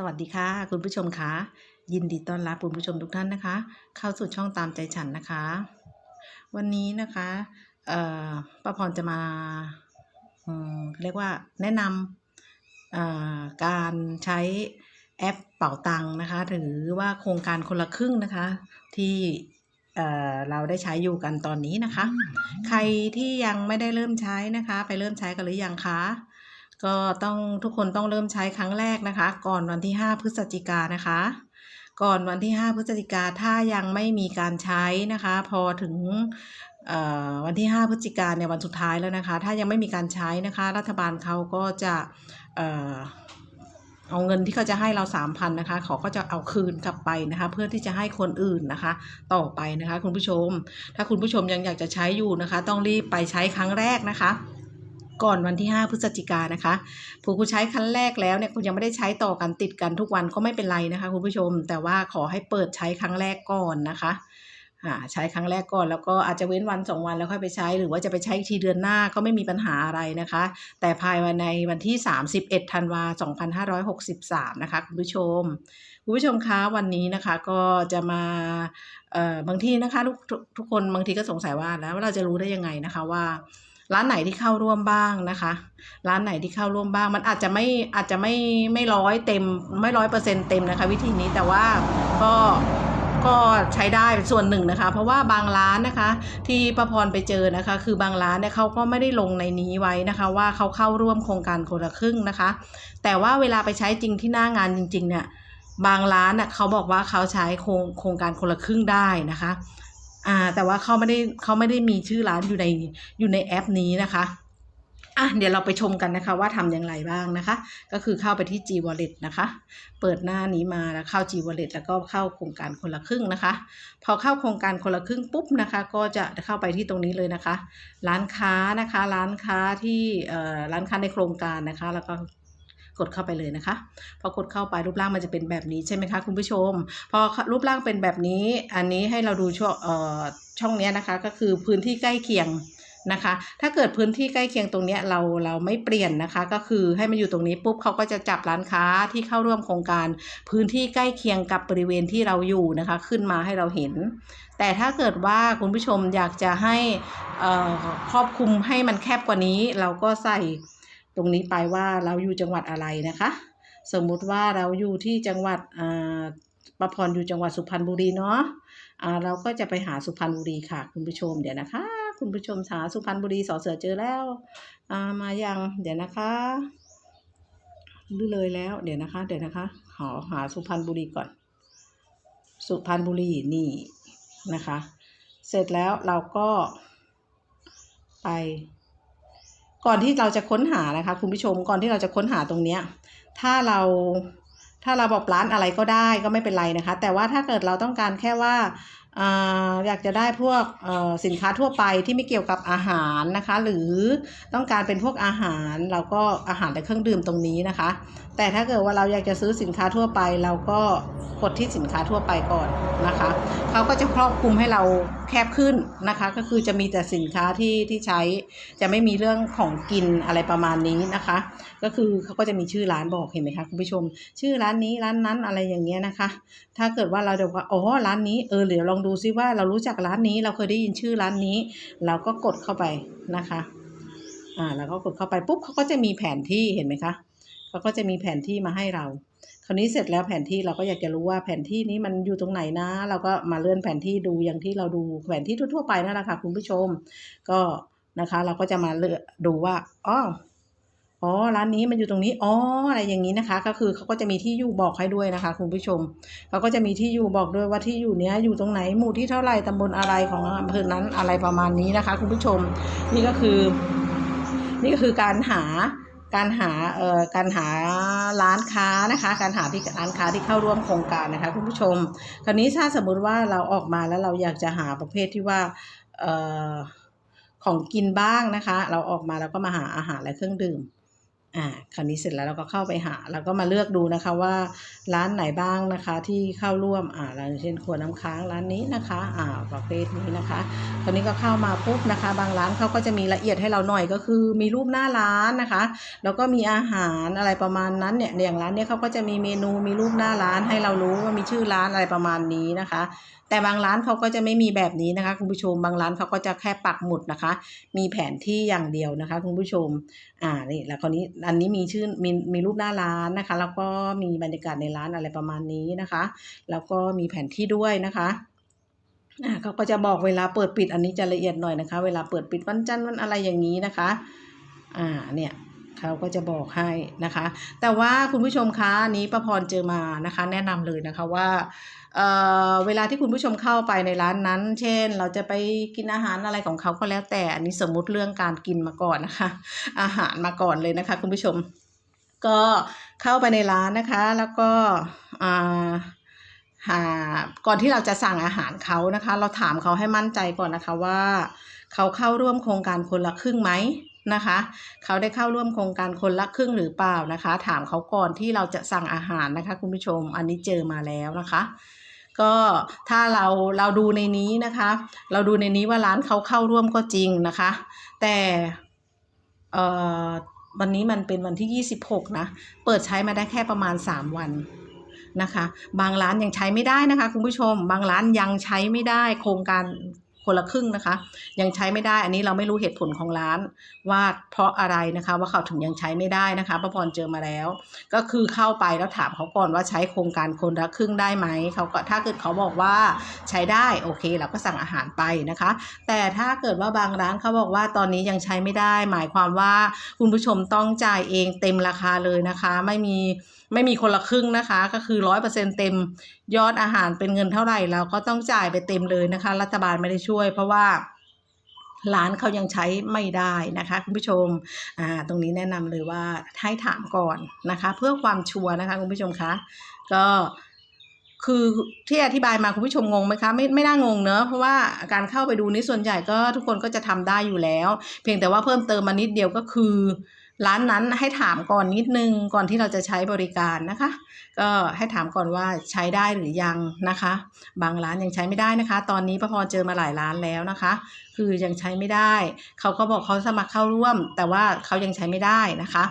สวัสดีค่ะ คุณผู้ชมคะยินดีต้อนรับคุณผู้ชมทุกท่านนะคะ เข้าสู่ช่องตามใจฉันนะคะ วันนี้นะคะเอ่อป้าพรจะมาอืมเรียกว่าแนะนำเอ่อการใช้แอปเป่าตังค์นะคะ หรือว่าโครงการคนละครึ่งนะคะ ที่เอ่อเราได้ใช้อยู่กันตอนนี้นะคะ ใครที่ยังไม่ได้เริ่มใช้นะคะ ไปเริ่มใช้กันหรือยังคะ ก็ต้องทุกคนต้องเริ่มใช้ครั้งแรกนะคะ ก่อนวันที่ 5 พฤศจิกานะคะ ก่อนวันที่ 5 พฤศจิกาถ้ายังไม่มีการใช้นะคะ พอถึงวันที่ 5 พฤศจิกาเนี่ยวันสุดท้ายแล้วนะคะ ถ้ายังไม่มีการใช้นะคะ รัฐบาลเขาก็จะเอ่อเอาเงินที่เขาจะให้เรา3,000นะคะเขาก็จะเอาคืนกลับไปนะคะ เพื่อที่จะให้คนอื่นนะคะ ต่อไปนะคะ คุณผู้ชม ถ้าคุณผู้ชมยังอยากจะใช้อยู่นะคะ ต้องรีบไปใช้ครั้งแรกนะคะ ก่อนวันที่ 5 พฤศจิกานะคะผู้คุณใช้ครั้งแรกแล้วเนี่ยคุณยังไม่ได้ใช้ต่อกันติดกันทุกวันก็ไม่เป็นไรนะคะคุณผู้ชม แต่ว่าขอให้เปิดใช้ครั้งแรกก่อนนะคะใช้ครั้งแรกก่อนแล้วก็อาจจะเว้นวันสองวันแล้วค่อยไปใช้ หรือว่าจะไปใช้อีกทีเดือนหน้าก็ไม่มีปัญหาอะไรนะคะ แต่ภายในวันที่ 31ธันวา2563 นะคะคุณผู้ชม คุณผู้ชมคะวันนี้นะคะก็จะมาเอ่อบางทีนะคะทุกทุกคนบางทีก็สงสัยว่าแล้วเราจะรู้ได้ยังไงนะคะว่า ร้านไหนที่เข้าร่วมบ้างนะคะ ร้านไหนที่เข้าร่วมบ้าง มันอาจจะไม่อาจจะไม่ไม่ร้อยเต็มไม่ร้อยเปอร์เซ็นเต็มนะคะ วิธีนี้แต่ว่าก็ก็ใช้ได้เป็นส่วนหนึ่งนะคะ เพราะว่าบางร้านนะคะ ที่ประพรไปเจอนะคะ คือบางร้านเนี่ยเขาก็ไม่ได้ลงในนี้ไว้นะคะ ว่าเขาเข้าร่วมโครงการคนละครึ่งนะคะ แต่ว่าเวลาไปใช้จริงที่หน้างานจริง ๆ เนี่ยบางร้านน่ะเขาบอกว่าเขาใช้โครงโครงการคนละครึ่งได้นะคะ อ่าแต่ว่าเขาไม่ได้เขาไม่ได้มีชื่อร้านอยู่ในอยู่ในแอปนี้นะคะอะเดี๋ยวเราไปชมกันนะคะว่าทำอย่างไรบ้างนะคะ ก็คือเข้าไปที่ G Wallet นะคะ เปิดหน้านี้มาแล้วเข้า G Wallet แล้วก็เข้าโครงการคนละครึ่งนะคะ พอเข้าโครงการคนละครึ่งปุ๊บนะคะ ก็จะเข้าไปที่ตรงนี้เลยนะคะ ร้านค้านะคะ ร้านค้าที่เอ่อร้านค้าในโครงการนะคะ แล้วก็ กดเข้าไปเลยนะคะ พอกดเข้าไปรูปร่างมันจะเป็นแบบนี้ใช่ไหมคะคุณผู้ชม พอรูปร่างเป็นแบบนี้ อันนี้ให้เราดูช่องช่องนี้นะคะ ก็คือพื้นที่ใกล้เคียงนะคะ ถ้าเกิดพื้นที่ใกล้เคียงตรงนี้เราเราไม่เปลี่ยนนะคะ ก็คือให้มันอยู่ตรงนี้ปุ๊บเขาก็จะจับร้านค้าที่เข้าร่วมโครงการ พื้นที่ใกล้เคียงกับบริเวณที่เราอยู่นะคะ ขึ้นมาให้เราเห็น แต่ถ้าเกิดว่าคุณผู้ชมอยากจะให้เอ่อครอบคลุมให้มันแคบกว่านี้ เราก็ใส่ ตรงนี้ไปว่าเราอยู่จังหวัดอะไรนะคะ สมมุติว่าเราอยู่ที่จังหวัดอ่าประพรอยู่จังหวัดสุพรรณบุรีเนาะอ่าเราก็จะไปหาสุพรรณบุรีค่ะ คุณผู้ชมเดี๋ยวนะคะ คุณผู้ชมหาสุพรรณบุรีสอเสือเจอแล้วอ่ามายังเดี๋ยวนะคะลือเลยแล้วเดี๋ยวนะคะ เดี๋ยวนะคะขอหาสุพรรณบุรีก่อน สุพรรณบุรีนี่นะคะ เสร็จแล้วเราก็ไป ก่อนที่เราจะค้นหานะคะ คุณผู้ชมก่อนที่เราจะค้นหาตรงเนี้ยถ้าเราถ้าเราบอกร้านอะไรก็ได้ก็ไม่เป็นไรนะคะ แต่ว่าถ้าเกิดเราต้องการแค่ว่า อยากจะได้พวกสินค้าทั่วไปที่ไม่เกี่ยวกับอาหารนะคะ หรือต้องการเป็นพวกอาหารเราก็อาหารและเครื่องดื่มตรงนี้นะคะ แต่ถ้าเกิดว่าเราอยากจะซื้อสินค้าทั่วไป เราก็กดที่สินค้าทั่วไปก่อนนะคะเขาก็จะครอบคลุมให้เราแคบขึ้นนะคะ ก็คือจะมีแต่สินค้าที่ที่ใช้จะไม่มีเรื่องของกินอะไรประมาณนี้นะคะ ก็คือเขาก็จะมีชื่อร้านบอกเห็นไหมคะคุณผู้ชม ชื่อร้านนี้ร้านนั้นอะไรอย่างเงี้ยนะคะ ถ้าเกิดว่าเราจะว่าอ๋อร้านนี้เออเดี๋ยวลองดูซิว่าเรารู้จักร้านนี้ เราเคยได้ยินชื่อร้านนี้ เราก็กดเข้าไปนะคะ อ่าแล้วก็กดเข้าไปปุ๊บเขาก็จะมีแผนที่เห็นไหมคะเขาก็จะมีแผนที่มาให้เรา คราวนี้เสร็จแล้วแผนที่เราก็อยากจะรู้ว่าแผนที่นี้มันอยู่ตรงไหนนะ เราก็มาเลื่อนแผนที่ดูอย่างที่เราดูแผนที่ทั่วๆไปนั่นแหละค่ะคุณผู้ชม ก็นะคะ เราก็จะมาเลือกดูว่าอ๋อ อ๋อร้านนี้มันอยู่ตรงนี้อ๋ออะไรอย่างนี้นะคะ ก็คือเขาก็จะมีที่อยู่บอกให้ด้วยนะคะ คุณผู้ชมเขาก็จะมีที่อยู่บอกด้วยว่าที่อยู่เนี้ยอยู่ตรงไหนหมู่ที่เท่าไหร่ตำบลอะไรของอำเภอนั้นอะไรประมาณนี้นะคะ คุณผู้ชมนี่ก็คือ นี่ก็คือการหาการหาเอ่อการหาร้านค้านะคะ การหาที่ร้านค้าที่เข้าร่วมโครงการนะคะคุณผู้ชม คราวนี้ถ้าสมมุติว่าเราออกมาแล้วเราอยากจะหาประเภทที่ว่าเอ่อของกินบ้างนะคะ เราออกมาแล้วก็มาหาอาหารและเครื่องดื่ม อ่าคราวนี้เสร็จแล้วเราก็เข้าไปหาแล้วก็มาเลือกดูนะคะว่าร้านไหนบ้างนะคะที่เข้าร่วมอ่าร้านเช่นครัวน้ำค้างร้านนี้นะคะอ่าประเภทนี้นะคะคราวนี้ก็เข้ามาปุ๊บนะคะ บางร้านเขาก็จะมีละเอียดให้เราหน่อยก็คือ มีรูปหน้าร้านนะคะ แล้วก็มีอาหารอะไรประมาณนั้นเนี่ยอย่างร้านเนี้ยเขาก็จะมีเมนูมีรูปหน้าร้านให้เรารู้ว่ามีชื่อร้านอะไรประมาณนี้นะคะ แต่บางร้านเขาก็จะไม่มีแบบนี้นะคะ คุณผู้ชมบางร้านเขาก็จะแค่ปักหมุดนะคะ มีแผนที่อย่างเดียวนะคะ คุณผู้ชมอ่านี่แล้วคราวนี้อันนี้มีชื่อมีมีรูปหน้าร้านนะคะ แล้วก็มีบรรยากาศในร้านอะไรประมาณนี้นะคะ แล้วก็มีแผนที่ด้วยนะคะอ่าเขาก็จะบอกเวลาเปิดปิดอันนี้จะละเอียดหน่อยนะคะ เวลาเปิดปิดวันจันทร์วันอะไรอย่างนี้นะคะ อ่าเนี่ย เขาก็จะบอกให้นะคะ แต่ว่าคุณผู้ชมคะนี้ประพรเจอมานะคะ แนะนำเลยนะคะว่าเเวลาที่คุณผู้ชมเข้าไปในร้านนั้น เช่น เราจะไปกินอาหารอะไรของเขาก็แล้วแต่อันนี้สมมุติเรื่องการกินมาก่อนนะคะ อาหารมาก่อนเลยนะคะ คุณผู้ชม ก็เข้าไปในร้านนะคะ แล้วก็หาก่อนที่เราจะสั่งอาหารเขานะคะ เราถามเขาให้มั่นใจก่อนนะคะว่าเขาเข้าร่วมโครงการคนละครึ่งไหม นะคะ เขาได้เข้าร่วมโครงการคนละครึ่งหรือเปล่านะคะ ถามเขาก่อนที่เราจะสั่งอาหารนะคะ คุณผู้ชมอันนี้เจอมาแล้วนะคะก็ถ้าเราเราดูในนี้นะคะ เราดูในนี้ว่าร้านเขาเข้าร่วมก็จริงนะคะ แต่วันนี้มันเป็นวันที่ 26 นะ เปิดใช้มาได้แค่ประมาณ 3 วันนะคะ บางร้านยังใช้ไม่ได้นะคะ คุณผู้ชม บางร้านยังใช้ไม่ได้โครงการ คนละครึ่งนะคะ ยังใช้ไม่ได้อันนี้เราไม่รู้เหตุผลของร้านว่าเพราะอะไรนะคะ ว่าเขาถึงยังใช้ไม่ได้นะคะป้าพรเจอมาแล้ว ก็คือเข้าไปแล้วถามเขาก่อนว่าใช้โครงการคนละครึ่งได้ไหมเขาก็ถ้าเกิดเขาบอกว่าใช้ได้โอเคเราก็สั่งอาหารไปนะคะ แต่ถ้าเกิดว่าบางร้านเขาบอกว่าตอนนี้ยังใช้ไม่ได้ หมายความว่าคุณผู้ชมต้องจ่ายเองเต็มราคาเลยนะคะ ไม่มีไม่มีคนละครึ่งนะคะ ก็คือร้อยเปอร์เซ็นเต็มยอดอาหารเป็นเงินเท่าไหร่เราก็ต้องจ่ายไปเต็มเลยนะคะ รัฐบาลไม่ได้ช่วยเพราะว่าร้านเขายังใช้ไม่ได้นะคะคุณผู้ชมอ่าตรงนี้แนะนำเลยว่าให้ถามก่อนนะคะ เพื่อความชัวร์นะคะคุณผู้ชมคะก็คือที่อธิบายมาคุณผู้ชมงงไหมคะไม่ไม่น่างงเนอะเพราะว่าการเข้าไปดูนี้ส่วนใหญ่ก็ทุกคนก็จะทำได้อยู่แล้ว เพียงแต่ว่าเพิ่มเติมมานิดเดียวก็คือ ร้านนั้นให้ถามก่อนนิดนึงก่อนที่เราจะใช้บริการนะคะ ก็ให้ถามก่อนว่าใช้ได้หรือยังนะคะ บางร้านยังใช้ไม่ได้นะคะ ตอนนี้ประพรเจอมาหลายร้านแล้วนะคะ คือยังใช้ไม่ได้ เขาก็บอกเขาสมัครเข้าร่วม แต่ว่าเขายังใช้ไม่ได้นะคะ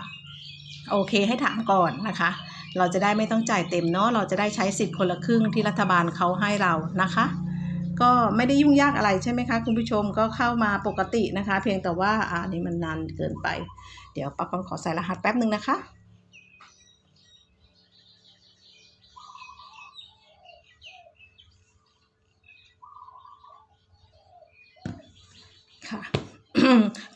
โอเคให้ถามก่อนนะคะเราจะได้ไม่ต้องจ่ายเต็มเนาะ เราจะได้ใช้สิทธิ์คนละครึ่งที่รัฐบาลเขาให้เรานะคะ ก็ไม่ได้ยุ่งยากอะไรใช่ไหมคะ คุณผู้ชมก็เข้ามาปกตินะคะ เพียงแต่ว่าอ่าอันนี้มันนานเกินไป เดี๋ยวป้าปังขอใส่รหัสแป๊บหนึ่งนะคะค่ะ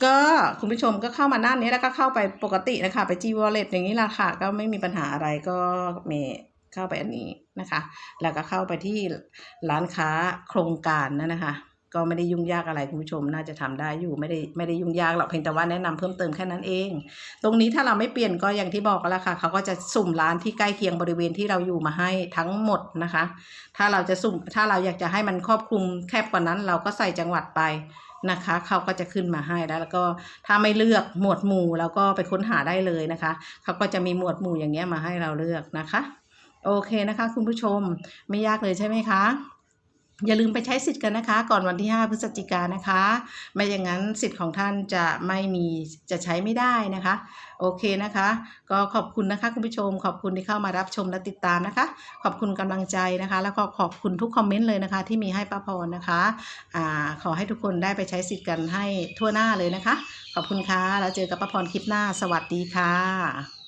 ก็คุณผู้ชมก็เข้ามาหน้านี้แล้วก็เข้าไปปกตินะคะ ไป G Wallet อย่างนี้ละค่ะ ก็ไม่มีปัญหาอะไรก็เมเข้าไปอันนี้นะคะ แล้วก็เข้าไปที่ร้านค้าโครงการนั่นนะคะก็ไม่ได้ยุ่งยากอะไรคุณผู้ชมน่าจะทำได้อยู่ไม่ได้ไม่ได้ยุ่งยากหรอกเพียงแต่ว่าแนะนำเพิ่มเติมแค่นั้นเอง ตรงนี้ถ้าเราไม่เปลี่ยนก็อย่างที่บอกแล้วค่ะเขาก็จะสุ่มร้านที่ใกล้เคียงบริเวณที่เราอยู่มาให้ทั้งหมดนะคะ ถ้าเราจะสุ่มถ้าเราอยากจะให้มันครอบคลุมแคบกว่านั้น เราก็ใส่จังหวัดไปนะคะเขาก็จะขึ้นมาให้แล้วแล้วก็ถ้าไม่เลือกหมวดหมู่เราก็ไปค้นหาได้เลยนะคะเขาก็จะมีหมวดหมู่อย่างเงี้ยมาให้เราเลือกนะคะ โอเคนะคะ คุณผู้ชมไม่ยากเลยใช่ไหมคะอย่าลืมไปใช้สิทธิ์กันนะคะ ก่อนวันที่ 5 พฤศจิกานนะคะ ไม่อย่างนั้นสิทธิ์ของท่านจะไม่มีจะใช้ไม่ได้นะคะ โอเคนะคะ ก็ขอบคุณนะคะคุณผู้ชม ขอบคุณที่เข้ามารับชมและติดตามนะคะ ขอบคุณกำลังใจนะคะ แล้วก็ขอบคุณทุกคอมเมนต์เลยนะคะ ที่มีให้ป้าพรนะคะอ่าขอให้ทุกคนได้ไปใช้สิทธิ์กันให้ทั่วหน้าเลยนะคะ ขอบคุณค่ะแล้วเจอกับป้าพรคลิปหน้า สวัสดีค่ะ